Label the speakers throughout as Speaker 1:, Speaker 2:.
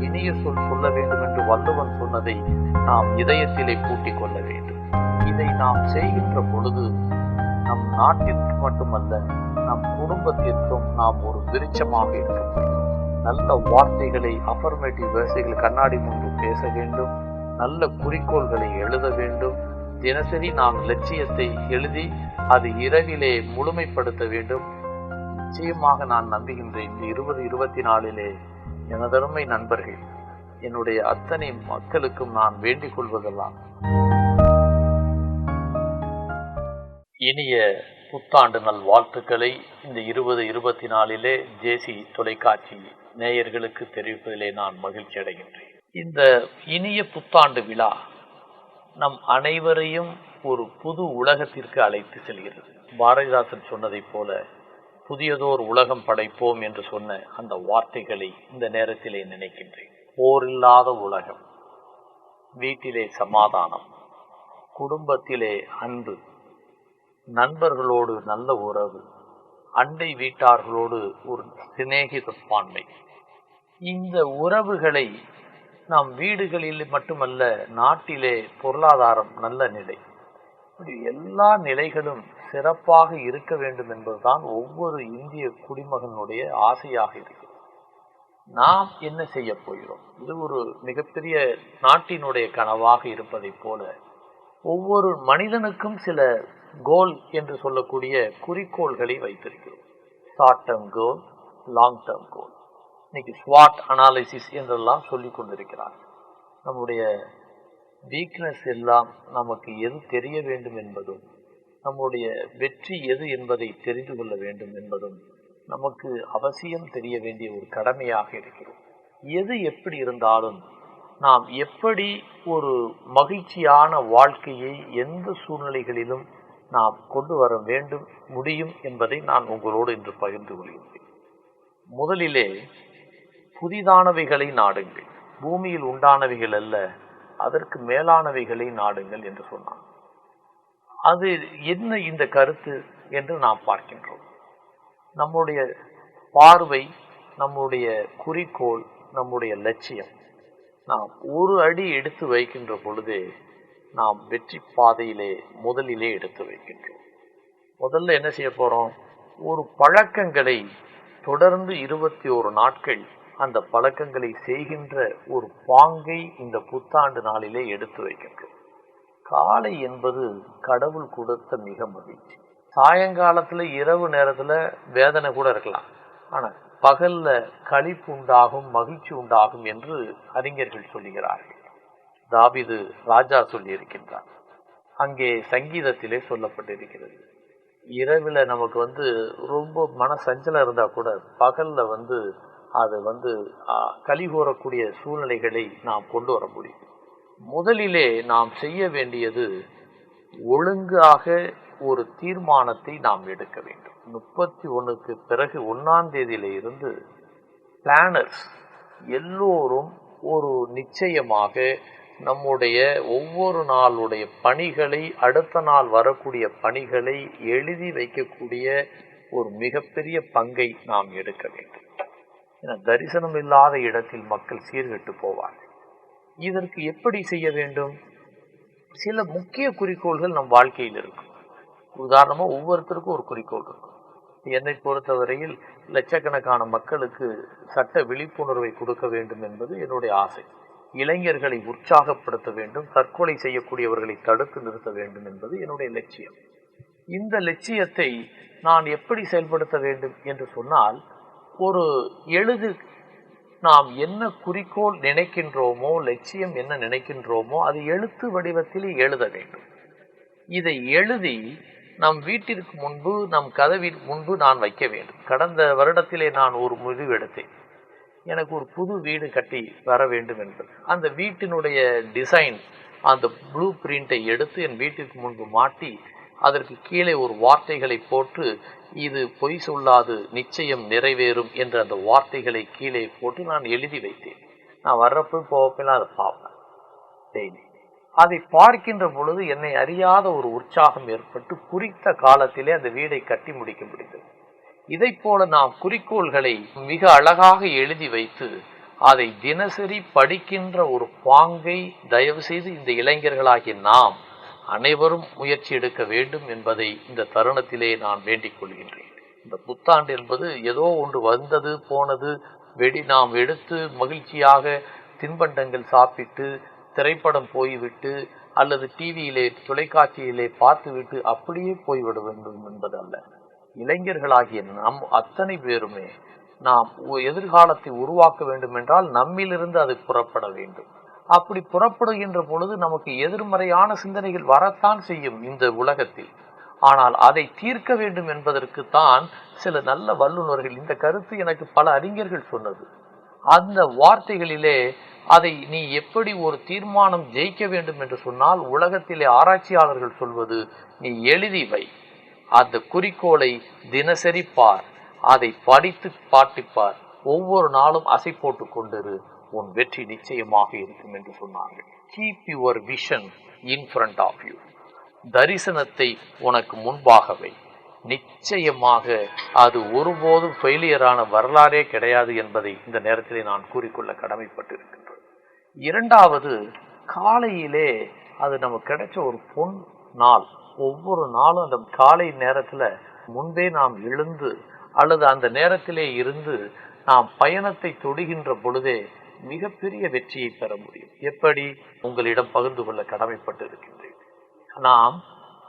Speaker 1: இனிய சொல் சொல்ல வேண்டும் என்று வல்லவன் சொன்னதை நாம் இதயத்திலே பூட்டிக் கொள்ள வேண்டும். இதை நாம் செய்கின்ற பொழுது நம் நாட்டிற்கு மட்டுமல்ல நம் குடும்பத்திற்கும் நாம் ஒரு விருச்சமாக இருக்க நல்ல வார்த்தைகளை அஃபர்மேட்டிவ் வரிசைகள் கண்ணாடி முன்பு பேச வேண்டும். நல்ல குறிக்கோள்களை எழுத வேண்டும். தினசரி நாம் லட்சியத்தை எழுதி அது இரவிலே முழுமைப்படுத்த வேண்டும். நிச்சயமாக நான் நம்புகின்றேன். இந்த இருபது இருபத்தி நாலிலே எனதருமை நண்பர்கள் என்னுடைய அத்தனை மக்களுக்கும் நான் வேண்டிக் கொள்வதெல்லாம். இனிய புத்தாண்டு நல் வாழ்த்துக்களை இந்த இருபது இருபத்தி நாலிலே ஜேசி தொலைக்காட்சி நேயர்களுக்கு தெரிவிப்பதிலே நான் மகிழ்ச்சி அடைகின்றேன். இந்த இனிய புத்தாண்டு விழா நம் அனைவரையும் ஒரு புது உலகத்திற்கு அழைத்து செல்கிறது. பாரதிதாசன் சொன்னதைப் போல புதியதோர் உலகம் படைப்போம் என்று சொன்ன அந்த வார்த்தைகளை இந்த நேரத்திலே நினைக்கின்றேன். போரில்லாத உலகம் வீட்டிலே சமாதானம் குடும்பத்திலே அன்பு நண்பர்களோடு நல்ல உறவு அண்டை வீட்டார்களோடு ஒரு சிநேகிதப்பான்மை இந்த உறவுகளை நம் வீடுகளில் மட்டுமல்ல நாட்டிலே பொருளாதாரம் நல்ல நிலை. எல்லா நிலைகளும் சிறப்பாக இருக்க வேண்டும் என்பதுதான் ஒவ்வொரு இந்திய குடிமகனுடைய ஆசையாக இருக்கிறது. நாம் என்ன செய்ய போகிறோம்? இது ஒரு மிகப்பெரிய நாட்டினுடைய கனவாக இருப்பதைப் போல ஒவ்வொரு மனிதனுக்கும் சில கோல் என்று சொல்லக்கூடிய குறிக்கோள்களை வைத்திருக்கிறோம். Short term goal long term goal இன்னைக்கு ஸ்வாட் அனாலிசிஸ் என்றெல்லாம் சொல்லி கொண்டிருக்கிறார் நம்முடைய வீக்னஸ் எல்லாம் நமக்கு எது தெரிய வேண்டும் என்பதும் நம்முடைய வெற்றி எது என்பதை தெரிந்து கொள்ள வேண்டும் என்பதும் நமக்கு அவசியம் தெரிய வேண்டிய ஒரு கடமையாக இருக்கிறது. எது எப்படி இருந்தாலும் நாம் எப்படி ஒரு மகிழ்ச்சியான வாழ்க்கையை எந்த சூழ்நிலைகளிலும் நாம் கொண்டு வர வேண்டும் முடியும் என்பதை நான் உங்களோடு இன்று பகிர்ந்து கொள்கின்றேன் முதலிலே புதிதானவைகளை நாடுங்கள். பூமியில் உண்டானவைகள் அல்ல அதற்கு மேலானவைகளை நாடுங்கள் என்று சொன்னான். அது என்ன இந்த கருத்து என்று நாம் பார்க்கின்றோம். நம்முடைய பார்வை நம்முடைய குறிக்கோள் நம்முடைய லட்சியம். நாம் ஒரு அடி எடுத்து வைக்கின்ற பொழுதே நாம் வெற்றி பாதையிலே முதலிலே எடுத்து வைக்கின்றோம். முதல்ல என்ன செய்ய போகிறோம் ஒரு பழக்கங்களை தொடர்ந்து இருபத்தி ஒரு நாட்கள் அந்த பழக்கங்களை செய்கின்ற ஒரு பாங்கை இந்த புத்தாண்டு நாளிலே எடுத்து வைக்கின்றோம். காலை என்பது கடவுள் கொடுத்த மிக மகிழ்ச்சி. சாயங்காலத்தில் இரவு நேரத்தில் வேதனை கூட இருக்கலாம். ஆனால் பகல்ல களிப்பு உண்டாகும் மகிழ்ச்சி உண்டாகும் என்று அறிஞர்கள் சொல்லுகிறார்கள். தாபிது ராஜா சொல்லியிருக்கின்றார். அங்கே சங்கீதத்திலே சொல்லப்பட்டிருக்கிறது. இரவில் நமக்கு வந்து ரொம்ப மன சஞ்சலம் இருந்தால் கூட பகலில் வந்து அது வந்து களி கூறக்கூடிய சூழ்நிலைகளை நாம் கொண்டு வர முடியும். முதலிலே நாம் செய்ய வேண்டியது ஒழுங்காக ஒரு தீர்மானத்தை நாம் எடுக்க வேண்டும். முப்பத்தி ஒன்றுக்கு பிறகு ஒன்றாம் தேதியில இருந்து பிளானர்ஸ் எல்லோரும் ஒரு நிச்சயமாக நம்முடைய ஒவ்வொரு நாளுடைய பணிகளை அடுத்த நாள் வரக்கூடிய பணிகளை எழுதி வைக்கக்கூடிய ஒரு மிகப்பெரிய பங்கை நாம் எடுக்க வேண்டும். ஏன்னா தரிசனம் இல்லாத இடத்தில் மக்கள் சீர்கெட்டு போவார்கள். இதற்கு எப்படி செய்ய வேண்டும்? சில முக்கிய குறிக்கோள்கள் நம் வாழ்க்கையில் இருக்கும். உதாரணமாக ஒவ்வொருத்தருக்கும் ஒரு குறிக்கோள் இருக்கும். என்னை பொறுத்தவரையில் லட்சக்கணக்கான மக்களுக்கு சட்ட விழிப்புணர்வை கொடுக்க வேண்டும் என்பது என்னுடைய ஆசை. இளைஞர்களை உற்சாகப்படுத்த வேண்டும் தற்கொலை செய்யக்கூடியவர்களை தடுத்து நிறுத்த வேண்டும் என்பது என்னுடைய லட்சியம். இந்த லட்சியத்தை நான் எப்படி செயல்படுத்த வேண்டும் என்று சொன்னால் ஒரு எழுது நாம் என்ன குறிக்கோள் நினைக்கின்றோமோ லட்சியம் என்ன நினைக்கின்றோமோ அது எழுத்து வடிவத்தில் எழுத வேண்டும். இதை எழுதி நம் வீட்டிற்கு முன்பு நம் கதவிற்கு முன்பு நான் வைக்க வேண்டும். கடந்த வருடத்திலே நான் ஒரு முடிவு எடுத்தேன். எனக்கு ஒரு புது வீடு கட்டி வர வேண்டும் என்பது. அந்த வீட்டினுடைய டிசைன் அந்த ப்ளூ பிரிண்டை எடுத்து என் வீட்டிற்கு முன்பு மாட்டி அதற்கு கீழே ஒரு வார்த்தைகளை போட்டு இது பொய் சொல்லாது நிச்சயம் நிறைவேறும் என்ற அந்த வார்த்தைகளை கீழே போட்டு நான் எழுதி வைத்தேன். நான் வர்றப்போ போவப்பெல்லாம் அதை பார்ப்பேன். டெய்லி அதை பார்க்கின்ற பொழுது என்னை அறியாத ஒரு உற்சாகம் ஏற்பட்டு குறித்த காலத்திலே அந்த வீடை கட்டி முடிக்க முடிந்தது. இதை போல நாம் குறிக்கோள்களை மிக அழகாக எழுதி வைத்து அதை தினசரி படிக்கின்ற ஒரு பாங்கை தயவு செய்து இந்த இளைஞர்களாகிய நாம் அனைவரும் முயற்சி எடுக்க வேண்டும் என்பதை இந்த தருணத்திலே நான் வேண்டிக் கொள்கின்றேன். இந்த புத்தாண்டு என்பது ஏதோ ஒன்று வந்தது போனது வெடி நாம் எடுத்து மகிழ்ச்சியாக தின்பண்டங்கள் சாப்பிட்டு திரைப்படம் போய்விட்டு அல்லது டிவியிலே தொலைக்காட்சியிலே பார்த்துவிட்டு அப்படியே போய்விட வேண்டும் என்பதல்ல. இளைஞர்களாகிய நம் அத்தனை பேருமே நாம் எதிர்காலத்தை உருவாக்க வேண்டும் என்றால் நம்மிலிருந்து அது புறப்பட வேண்டும். அப்படி புறப்படுகின்ற பொழுது நமக்கு எதிர்மறையான சிந்தனைகள் வரத்தான் செய்யும் இந்த உலகத்தில். ஆனால் அதை தீர்க்க வேண்டும் என்பதற்கு தான் சில நல்ல வல்லுநர்கள் இந்த கருத்து எனக்கு பல அறிஞர்கள் சொன்னது. அந்த வார்த்தைகளிலே அதை நீ எப்படி ஒரு தீர்மானம் ஜெயிக்க வேண்டும் என்று சொன்னால் உலகத்திலே ஆராய்ச்சியாளர்கள் சொல்வது நீ எழுதி வை. அந்த குறிக்கோளை தினசரி பார். அதை படித்து பாட்டிப்பார் ஒவ்வொரு நாளும் அசை போட்டு கொண்டிரு. உன் வெற்றி நிச்சயமாக இருக்கும் என்று சொன்னார்கள். Keep your vision in front of you தரிசனத்தை உனக்கு முன்பாகவே நிச்சயமாக அது ஒருபோதும் ஃபெயிலியரான வரலாறே கிடையாது என்பதை இந்த நேரத்திலே நான் கூறிக்கொள்ள கடமைப்பட்டிருக்கின்றேன். இரண்டாவது காலையிலே அது நமக்கு கிடைச்ச ஒரு பொன் நாள். ஒவ்வொரு நாளும் அந்த காலை நேரத்தில் முன்பே நாம் எழுந்து அல்லது அந்த நேரத்திலே இருந்து நாம் பயணத்தை தொடுகின்ற பொழுதே மிகப்பெரிய வெற்றியை பெற முடியும். எப்படி? உங்களிடம் பகிர்ந்து கொள்ள கடமைப்பட்டு இருக்கின்றேன் நாம்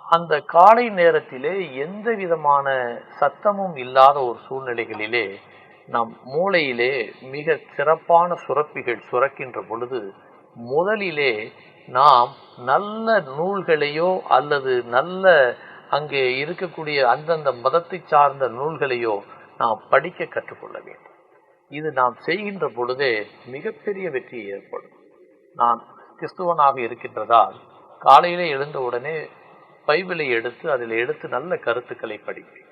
Speaker 1: அந்த காலை நேரத்திலே எந்த விதமான சத்தமும் இல்லாத ஒரு சூழ்நிலைகளிலே நம் மூளையிலே மிக சிறப்பான சுரப்பிகள் சுரக்கின்ற பொழுது முதலிலே நாம் நல்ல நூல்களையோ அல்லது நல்ல அங்கே இருக்கக்கூடிய அந்தந்த மதத்தை சார்ந்த நூல்களையோ நாம் படிக்க கற்றுக்கொள்ள வேண்டும். இது நாம் செய்கின்ற பொழுதே மிகப்பெரிய வெற்றி ஏற்படும். நான் கிறிஸ்துவனாக இருக்கின்றதால் காலையிலே எழுந்த உடனே பைபிளை எடுத்து அதில் எடுத்து நல்ல கருத்துக்களை படிப்பேன்.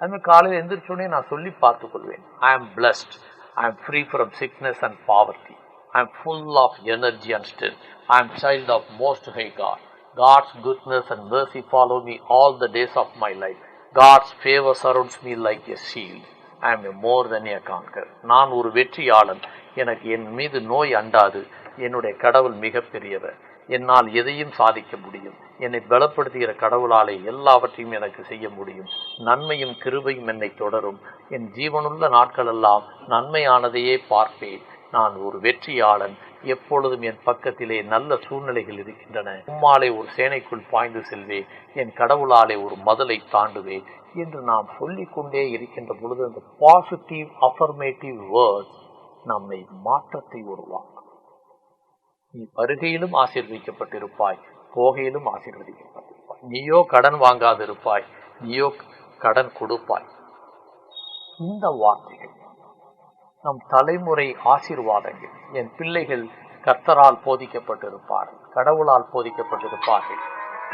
Speaker 1: அதுமாதிரி காலையில் எழுந்திரிச்சோடனே நான் சொல்லி பார்த்துக்கொள்வேன். ஐ am blessed I am free from sickness and poverty I am full of energy and strength I am child of most high God God's goodness and mercy follow me all the days of my life God's favour surrounds me like a shield I am a more than a நான் ஒரு வெற்றியாளன். எனக்கு என் மீது நோய் அண்டாது. என்னுடைய கடவுள் மிகப்பெரியவர். என்னால் எதையும் சாதிக்க முடியும். என்னை பலப்படுத்துகிற கடவுளாலே எல்லாவற்றையும் எனக்கு செய்ய முடியும். நன்மையும் கிருபையும் என்னை தொடரும். என் ஜீவனுள்ள நாட்களெல்லாம் நன்மையானதையே பார்ப்பேன். நான் ஒரு வெற்றியாளன். எப்பொழுதும் என் பக்கத்திலே நல்ல சூழ்நிலைகள் இருக்கின்றன. உம்மாலே ஒரு சேனைக்குள் பாய்ந்து செல்வேன். என் கடவுளாலே ஒரு மதலை தாண்டுவேன் என்று நாம் சொல்லிக்கொண்டே இருக்கின்ற பொழுது அந்த பாசிட்டிவ் அஃபர்மேட்டிவ் வேர்ட்ஸ் நம்மை மாற்றத்தை உருவாக்கும். நீ வருகையிலும் ஆசீர்வதிக்கப்பட்டிருப்பாய் போகையிலும் ஆசீர்வதிக்கப்பட்டிருப்பாய். நீயோ கடன் வாங்காதிருப்பாய் நீயோ கடன் கொடுப்பாய். இந்த வார்த்தைகள் நம் தலைமுறை ஆசீர்வாதங்கள். என் பிள்ளைகள் கர்த்தரால் போதிக்கப்பட்டிருப்பார்கள் கடவுளால் போதிக்கப்பட்டிருப்பார்கள்.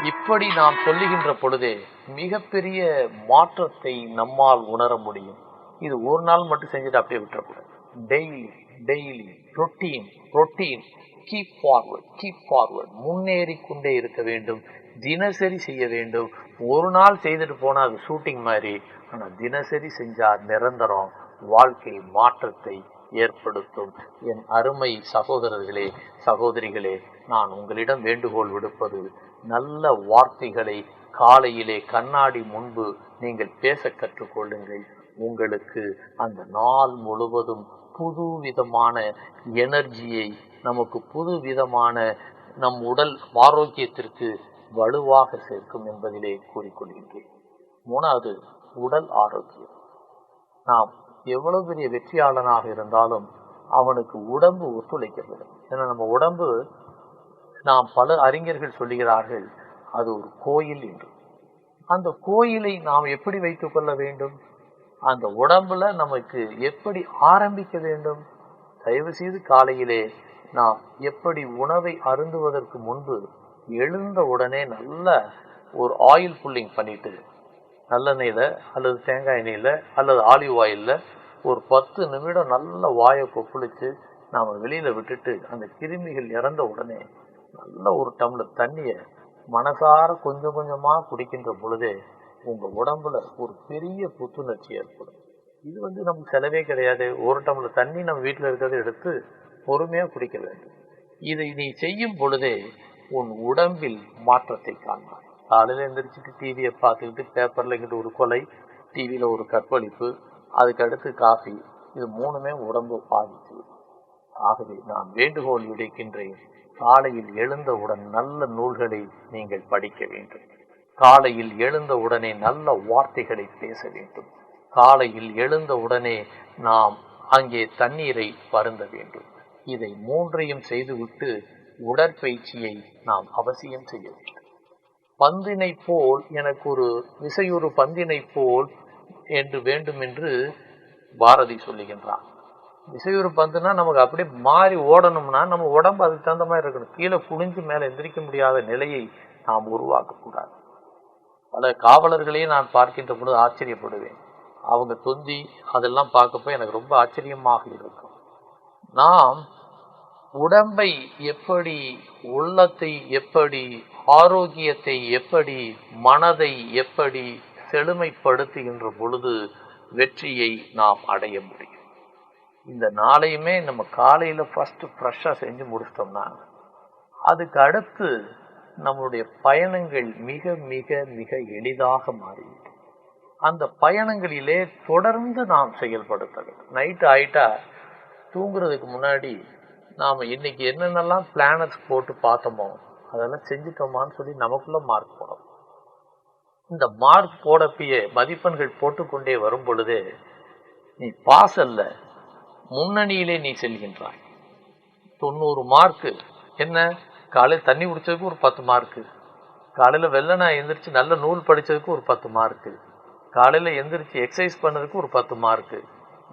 Speaker 1: இப்படி நாம் சொல்லுகின்ற பொழுதே மிகப்பெரிய மாற்றத்தை நம்மால் உணர முடியும். இது ஒரு நாள் மட்டும் செஞ்சுட்டு அப்படியே விட்டுறக்கூடாது. Daily daily routine routine keep forward keep forward முன்னேறி கொண்டே இருக்க வேண்டும். தினசரி செய்ய வேண்டும். ஒரு நாள் செய்துட்டு போனால் அது ஷூட்டிங் மாதிரி. ஆனால் தினசரி செஞ்சால் நிரந்தரம். வாழ்க்கை மாற்றத்தை ஏற்படுத்தும். என் அருமை சகோதரர்களே சகோதரிகளே நான் உங்களிடம் வேண்டுகோள் விடுப்பது நல்ல வார்த்தைகளை காலையிலே கண்ணாடி முன்பு நீங்கள் பேச கற்றுக்கொள்ளுங்கள். உங்களுக்கு அந்த நாள் முழுவதும் புது விதமான எனர்ஜியை நமக்கு புது விதமான நம் உடல் ஆரோக்கியத்திற்கு வலுவாக சேர்க்கும் என்பதிலே கூறிக்கொள்கின்றேன். மூணாவது உடல் ஆரோக்கியம். நாம் எவ்வளவு பெரிய வெற்றியாளனாக இருந்தாலும் அவனுக்கு உடம்பு ஒத்துழைக்கிறது ஏன்னா நம்ம உடம்பு நாம் பல அறிஞர்கள் சொல்லுகிறார்கள் அது ஒரு கோயில் என்று. அந்த கோயிலை நாம் எப்படி வைத்துக் கொள்ள வேண்டும்? அந்த உடம்புல நமக்கு எப்படி ஆரம்பிக்க வேண்டும்? தயவு செய்து காலையிலே நாம் எப்படி உணவை அருந்துவதற்கு முன்பு எழுந்த உடனே நல்ல ஒரு ஆயில் புல்லிங் பண்ணிட்டு நல்லெண்ணெயில் அல்லது தேங்காய் எண்ணெயில் அல்லது ஆலிவ் ஆயில்ல ஒரு பத்து நிமிடம் நல்ல வாயை கொப்புளித்து நாம வெளியில் விட்டுட்டு அந்த கிருமிகள் இறந்த உடனே நல்ல ஒரு டம்ளர் தண்ணியை மனசார கொஞ்சம் கொஞ்சமாக குடிக்கின்ற பொழுதே உங்கள் உடம்புல ஒரு பெரிய புத்துணர்ச்சி ஏற்படும். இது வந்து நமக்கு செலவே கிடையாது. ஒரு டம்ளர் தண்ணி நம்ம வீட்டில் இருக்கிறத எடுத்து பொறுமையாக குடிக்க வேண்டும். இதை நீ செய்யும் பொழுதே உன் உடம்பில் மாற்றத்தை காண்பாய். காலையில் எழுந்திரிச்சிட்டு டிவியை பார்த்துக்கிட்டு பேப்பரில் இங்கிட்டு ஒரு கொலை டிவியில் ஒரு கற்பழிப்பு அதுக்கடுத்து காஃபி. இது மூணுமே உடம்பு பாதிச்சு ஆகவே நான் வேண்டுகோள் விடுக்கின்றேன். காலையில் எழுந்தவுடன் நல்ல நூல்களை நீங்கள் படிக்க வேண்டும். காலையில் எழுந்த உடனே நல்ல வார்த்தைகளை பேச வேண்டும். காலையில் எழுந்த உடனே நாம் அங்கே தண்ணீரை பருந்த வேண்டும். இதை மூன்றையும் செய்துவிட்டு உடற்பயிற்சியை நாம் அவசியம் செய்ய வேண்டும். பந்தினை போல் எனக்கு ஒரு விசையொரு பந்தினை போல் என்று வேண்டும் என்று பாரதி சொல்லுகின்றான். விசையுறு பந்துனா நமக்கு அப்படியே மாறி ஓடணும்னா நம்ம உடம்பு அதுக்கு தகுந்த மாதிரி இருக்கணும். கீழே குனிஞ்சு மேலே எந்திரிக்க முடியாத நிலையை நாம் உருவாக்கக்கூடாது. பல காவலர்களையும் நான் பார்க்கின்ற பொழுது ஆச்சரியப்படுவேன். அவங்க தொந்தி அதெல்லாம் பார்க்கப்போ எனக்கு ரொம்ப ஆச்சரியமாக இருக்கும். நாம் உடம்பை எப்படி உள்ளத்தை எப்படி ஆரோக்கியத்தை எப்படி மனதை எப்படி செழுமைப்படுத்துகின்ற பொழுது வெற்றியை நாம் அடைய முடியும். இந்த நாளையுமே நம்ம காலையில் ஃபஸ்ட்டு ஃப்ரெஷ்ஷாக செஞ்சு முடிச்சிட்டோம்னா அதுக்கு அடுத்து நம்மளுடைய பயணங்கள் மிக மிக மிக எளிதாக மாறிவிடும். அந்த பயணங்களிலே தொடர்ந்து நாம் செயல்படுத்த வேண்டும் நைட்டு ஆயிட்டா தூங்குறதுக்கு முன்னாடி நாம் இன்னைக்கு என்னென்னலாம் பிளானட்ஸ் போட்டு பார்த்தோமோ அதெல்லாம் செஞ்சுட்டோமான்னு சொல்லி நமக்குள்ள மார்க் போடணும் இந்த மார்க் போடப்பயே மதிப்பெண்கள் போட்டுக்கொண்டே வரும் பொழுது நீ பாஸ் அல்ல முன்னணியிலே நீ செல்கின்றாய். தொண்ணூறு மார்க்கு என்ன? காலையில் தண்ணி குடிச்சதுக்கு ஒரு பத்து மார்க்கு காலையில் வெள்ளை நான் எந்திரிச்சு நல்ல நூல் படித்ததுக்கு ஒரு பத்து மார்க்கு காலையில் எந்திரிச்சு எக்ஸசைஸ் பண்ணதுக்கு ஒரு பத்து மார்க்கு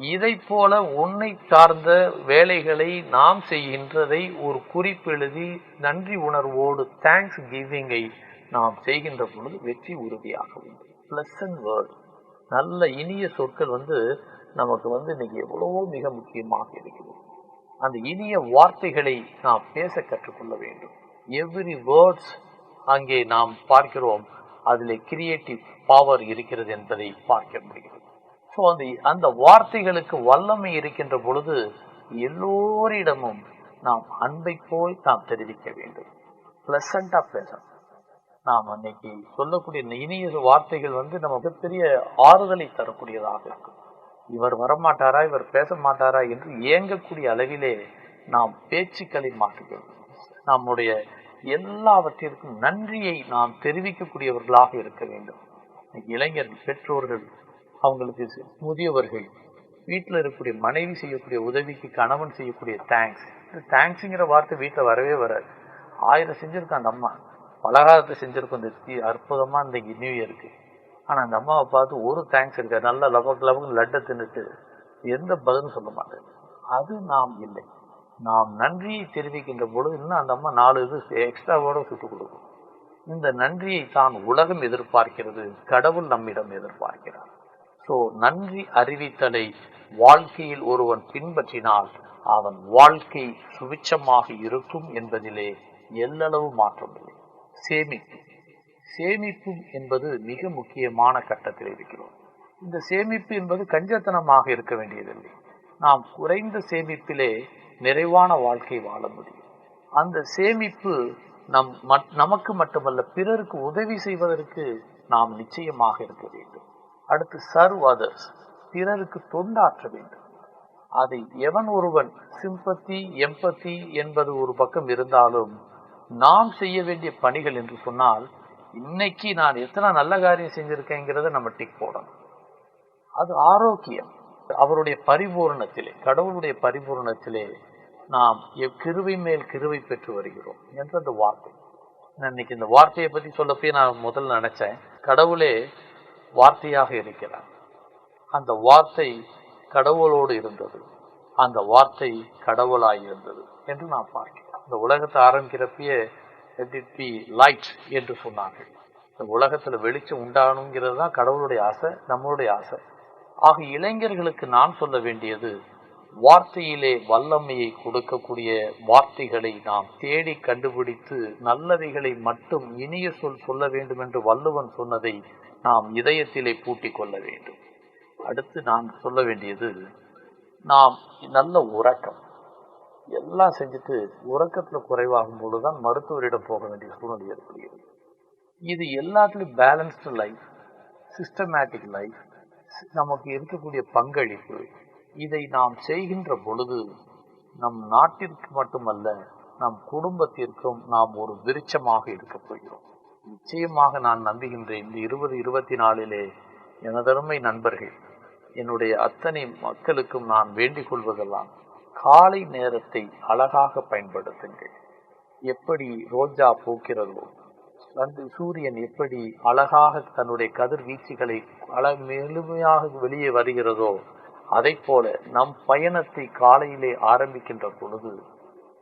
Speaker 1: இதை போல உன்னை சார்ந்த வேலைகளை நாம் செய்கின்றதை ஒரு குறிப்பு எழுதி நன்றி உணர்வோடு தேங்க்ஸ் கிவிங்கை நாம் செய்கின்ற பொழுது வெற்றி உறுதியாக உண்டு. அண்ட் வேர்ட் நல்ல இனிய சொற்கள் வந்து நமக்கு வந்து இன்னைக்கு எவ்வளவோ மிக முக்கியமாக இருக்குது அந்த இனிய வார்த்தைகளை நாம் பேச கற்றுக்கொள்ள வேண்டும். எவ்ரி வேர்ட்ஸ் அங்கே நாம் பார்க்கிறோம். அதில் கிரியேட்டிவ் பவர் இருக்கிறது என்பதை பார்க்க முடிகிறது. ஸோ அந்த அந்த வார்த்தைகளுக்கு வல்லமை இருக்கின்ற பொழுது எல்லோரிடமும் நாம் அன்பை போய் நாம் தெரிவிக்க வேண்டும். பிளசண்டா பேசணும். நாம் அன்னைக்கு சொல்லக்கூடிய இனிய வார்த்தைகள் வந்து நமக்கு பெரிய ஆறுதலை தரக்கூடியதாக இருக்கும். இவர் வரமாட்டாரா இவர் பேச மாட்டாரா என்று இயங்கக்கூடிய அளவிலே நாம் பேச்சுக்களை மாற்றுகிறோம். நம்முடைய எல்லாவற்றிற்கும் நன்றியை நாம் தெரிவிக்கக்கூடியவர்களாக இருக்க வேண்டும். இளைஞர் இளைஞர்கள் பெற்றோர்கள் அவங்களுக்கு முதியவர்கள் வீட்டில் இருக்கக்கூடிய மனைவி செய்யக்கூடிய உதவிக்கு கணவன் செய்யக்கூடிய தேங்க்ஸ் இந்த தேங்க்ஸுங்கிற வார்த்தை வீட்டில் வரவே வராது. ஆயிரம் செஞ்சுருக்கோம் அந்த அம்மா. பலகாரத்தை செஞ்சிருக்கோம். இந்த அற்புதமாக இந்த நியூ இயருக்கு ஆனால் அந்த அம்மாவை பார்த்து ஒரு தேங்க்ஸ் இருக்காது நல்லா லவக்கு லவக்கு லட்டை தின்னுட்டு எந்த பதிலும் சொல்ல மாட்டேன் அது நாம் இல்லை. நாம் நன்றியை தெரிவிக்கின்ற பொழுது இன்னும் அந்த அம்மா நாலு இது எக்ஸ்ட்ராவோட சுட்டு கொடுக்கும். இந்த நன்றியை தான் உலகம் எதிர்பார்க்கிறது. கடவுள் நம்மிடம் எதிர்பார்க்கிறார். ஸோ நன்றி அறிவித்தலை வாழ்க்கையில் ஒருவன் பின்பற்றினால் அவன் வாழ்க்கை சுவிச்சமாக இருக்கும் என்பதிலே எல்லளவு மாற்றமில்லை சேமிப்பு. சேமிப்பு என்பது மிக முக்கியமான கட்டத்தில் இருக்கிறோம். இந்த சேமிப்பு என்பது கஞ்சத்தனமாக இருக்க வேண்டியதில்லை. நாம் குறைந்த சேமிப்பிலே நிறைவான வாழ்க்கை வாழ முடியும். அந்த சேமிப்பு நம் நமக்கு மட்டுமல்ல பிறருக்கு உதவி செய்வதற்கு நாம் நிச்சயமாக இருக்க வேண்டும். அடுத்து சர்வ் அதர்ஸ் பிறருக்கு தொண்டாற்ற வேண்டும். அதை எவன் ஒருவன் சிம்பத்தி எம்பத்தி என்பது ஒரு பக்கம் இருந்தாலும் நாம் செய்ய வேண்டிய பணிகள் என்று சொன்னால் இன்னைக்கு நான் எத்தனை நல்ல காரியம் செஞ்சிருக்கேங்கிறத நம்ம டிக் போடணும். அது ஆரோக்கியம். அவருடைய பரிபூரணத்திலே கடவுளுடைய பரிபூரணத்திலே நாம் கிருவை மேல் கிருவை பெற்று வருகிறோம் என்ற அந்த வார்த்தை. நான் இன்னைக்கு இந்த வார்த்தையை பத்தி சொல்லப்பே நான் முதல்ல நினைச்சேன். கடவுளே வார்த்தையாக இருக்கிறார். அந்த வார்த்தை கடவுளோடு இருந்தது. அந்த வார்த்தை கடவுளாய் இருந்தது என்று நாம் பார்க்கிறோம். இந்த உலகத்தை ஆரம்பிக்கிறப்பயே let லைட் என்று சொன்னார்கள். இந்த உலகத்துல வெளிச்சம் உண்டாகணுங்கிறது தான் கடவுளுடைய ஆசை நம்மளுடைய ஆசை. ஆக இளைஞர்களுக்கு நான் சொல்ல வேண்டியது வார்த்தையிலே வல்லமையை கொடுக்கக்கூடிய வார்த்தைகளை நாம் தேடி கண்டுபிடித்து நல்லவைகளை மட்டும் இனிய சொல் சொல்ல வேண்டும் என்று வள்ளுவன் சொன்னதை நாம் இதயத்திலே பூட்டி கொள்ள வேண்டும். அடுத்து நான் சொல்ல வேண்டியது நாம் நல்ல உறக்கம். எல்லாம் செஞ்சுட்டு உறக்கத்தில் குறைவாகும் பொழுதுதான் மருத்துவரிடம் போக வேண்டிய சூழ்நிலை ஏற்படுகிறது. இது எல்லாத்துலேயும் பேலன்ஸ்டு லைஃப் சிஸ்டமேட்டிக் லைஃப் நமக்கு இருக்கக்கூடிய பங்களிப்பு இதை நாம் செய்கின்ற பொழுது நம் நாட்டிற்கு மட்டுமல்ல நம் குடும்பத்திற்கும் நாம் ஒரு விருட்சமாக இருக்கப் போகிறோம். நிச்சயமாக நான் நம்புகின்றேன். இந்த இருபது இருபத்தி நாலிலே எனதருமை நண்பர்கள் என்னுடைய அத்தனை மக்களுக்கும் நான் வேண்டிக் கொள்வதெல்லாம் காலை நேரத்தை அழகாக பயன்படுத்துங்கள். எப்படி ரோஜா பூக்கிறதோ அந்த சூரியன் எப்படி அழகாக தன்னுடைய கதிர் வீச்சுகளை அழ மெழுமையாக வெளியே வருகிறதோ அதை போல நம் பயணத்தை காலையிலே ஆரம்பிக்கின்ற பொழுது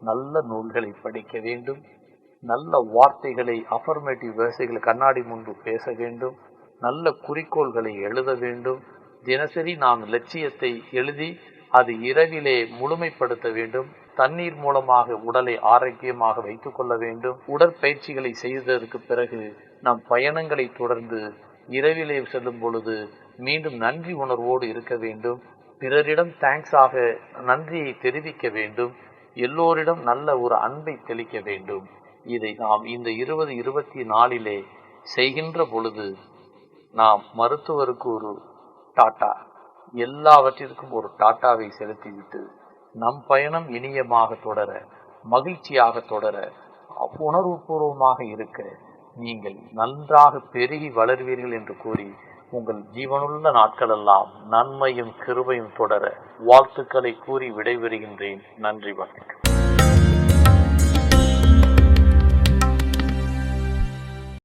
Speaker 1: நல்ல நூல்களை படிக்க வேண்டும். நல்ல வார்த்தைகளை அஃபர்மேட்டிவ் வேர்சைகளை கண்ணாடி முன்பு பேச வேண்டும். நல்ல குறிக்கோள்களை எழுத வேண்டும். தினசரி நாம் லட்சியத்தை எழுதி அது இரவிலே முழுமைப்படுத்த வேண்டும். தண்ணீர் மூலமாக உடலை ஆரோக்கியமாக வைத்துக் கொள்ள வேண்டும். உடற்பயிற்சிகளை செய்ததற்கு பிறகு நம் பயணங்களை தொடர்ந்து இரவிலே செல்லும் பொழுது மீண்டும் நன்றி உணர்வோடு இருக்க வேண்டும். பிறரிடம் தேங்க்ஸ் ஆக நன்றியை தெரிவிக்க வேண்டும். எல்லோரிடம் நல்ல ஒரு அன்பை தெளிக்க வேண்டும். இதை நாம் இந்த இருபது இருபத்தி நாலிலே செய்கின்ற பொழுது நாம் மருத்துவருக்கு ஒரு டாட்டா எல்லாவற்றிற்கும் ஒரு டாட்டாவை செலுத்திவிட்டு நம் பயணம் இனியமாக தொடர மகிழ்ச்சியாக தொடர உணர்வுபூர்வமாக இருக்க நீங்கள் நன்றாக பெருகி வளர்வீர்கள் என்று கூறி உங்கள் ஜீவனுள்ள நாட்களெல்லாம் நன்மையும் கிருபையும் தொடர வாழ்த்துக்களை கூறி விடைபெறுகின்றேன். நன்றி வணக்கம்.